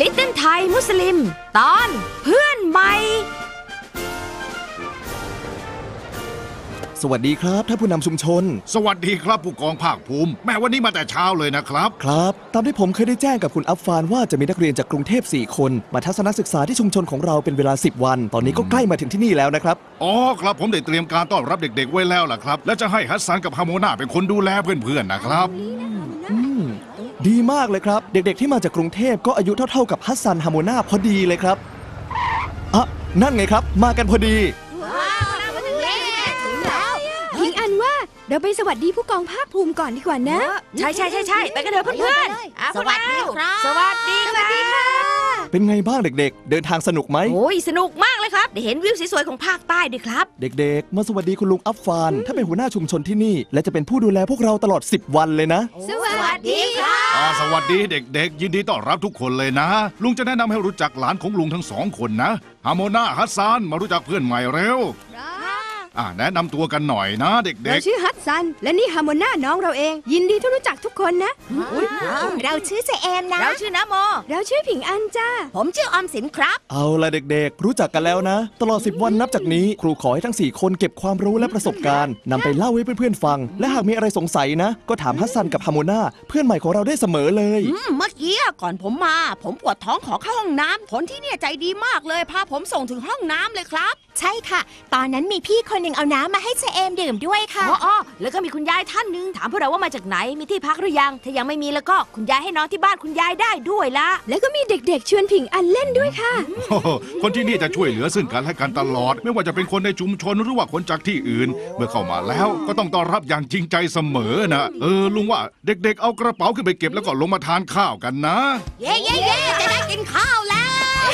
ลิตเติ้ลไทยมุสลิม ตอนเพื่อนใหม่ สวัสดีครับท่านผู้นำชุมชน สวัสดีครับผู้กองภาคภูมิ แม่วันนี้มาแต่เช้าเลยนะครับ ครับ ตามที่ผมเคยได้แจ้งกับคุณอัฟฟานว่าจะมีนักเรียนจากกรุงเทพ 4 คน มาทัศนศึกษาที่ชุมชนของเราเป็นเวลา 10 วัน ตอนนี้ก็ใกล้มาถึงที่นี่แล้วนะครับ อ๋อครับผมได้เตรียมการต้อนรับเด็กๆไว้แล้วล่ะครับ และจะให้ฮัสซันกับฮาโมนาเป็นคนดูแลเพื่อนๆนะครับ ดีมากเลยครับ เด็กๆที่มาจากกรุงเทพก็อายุเท่าๆกับฮัสซันฮาโมนาพอดีเลยครับอะนั่นไงครับ มากันพอดีพิงอันว่าเราไปสวัสดีผู้กองภาคภูมิก่อนดีกว่านะ ใช่ใช่ใช่ใช่ไปกันเถอะเพื่อนๆอะสวัสดีครับสวัสดีค่ะ เป็นไงบ้างเด็กๆ เดินทางสนุกไหม โอ้ยสนุกมากเลยครับได้เห็นวิวสวยๆของภาคใต้ด้วยครับ เด็กๆ มาสวัสดีคุณลุงอัฟฟานถ้าเป็นหัวหน้าชุมชนที่นี่ และจะเป็นผู้ดูแลพวกเราตลอด 10 วันเลยนะ สวัสดีค่ะอ่าสวัสดีเด็กๆ ยินดีต้อนรับทุกคนเลยนะ ลุงจะแนะนำให้รู้จักหลานของลุงทั้งสองคนนะฮาโมนาฮัสซันมารู้จักเพื่อนใหม่เร็ว อ่าแนะนำตัวกันหน่อยนะเด็เรากชื่อฮัตซัน และนี่ฮาโมน่าน้องเราเอง ยินดีที่รู้จักทุกคนนะ เราชื่อเจเอมนะ เราชื่อน้ำโม เราชื่อผิงอันจ้า ผมชื่อออมสินครับ เอาละเด็กๆ รู้จักกันแล้วนะ ตลอด 10 วันนับจากนี้ ครูขอให้ทั้ง 4 คนเก็บความรู้และประสบการณ์นำไปเล่าให้เพื่อนๆฟัง และหากมีอะไรสงสัยนะ ก็ถามฮัสซันกับฮาโมนาเพื่อนใหม่ของเราได้เสมอเลย อืมเมื่อกี้ก่อนผมมา ผมปวดท้องขอเข้าห้องน้ำคนที่เนี่ยใจดีมากเลย พาผมส่งถึงห้องน้ำเลยครับ ใช่ค่ะ ตอนนั้นมีพี่คนหนึ่งเอาน้ำมาให้เชเอมดื่มด้วยค่ะ อ๋ออ๋อแล้วก็มีคุณยายท่านหนึงถามพวกเราว่ามาจากไหน มีที่พักหรือยัง ถ้ายังไม่มีแล้วก็คุณยายให้นอนที่บ้านคุณยายได้ด้วยละ แล้วก็มีเด็กๆ ชวนผิงอันเล่นด้วยค่ะๆโอ้โหคนที่นี่จะช่วยเหลือซึ่งกันและกันตลอด ไม่ว่าจะเป็นคนในชุมชนหรือว่าคนจากที่อื่น เมื่อเข้ามาแล้วก็ต้องต้อนรับอย่างจริงใจเสมอนะ เออลุงว่าเด็กๆ เอากระเป๋าขึ้นไปเก็บแล้วก็ลงมาทานข้าวกันนะ เย้เย้เย้จะได้กินข้าวแล้ว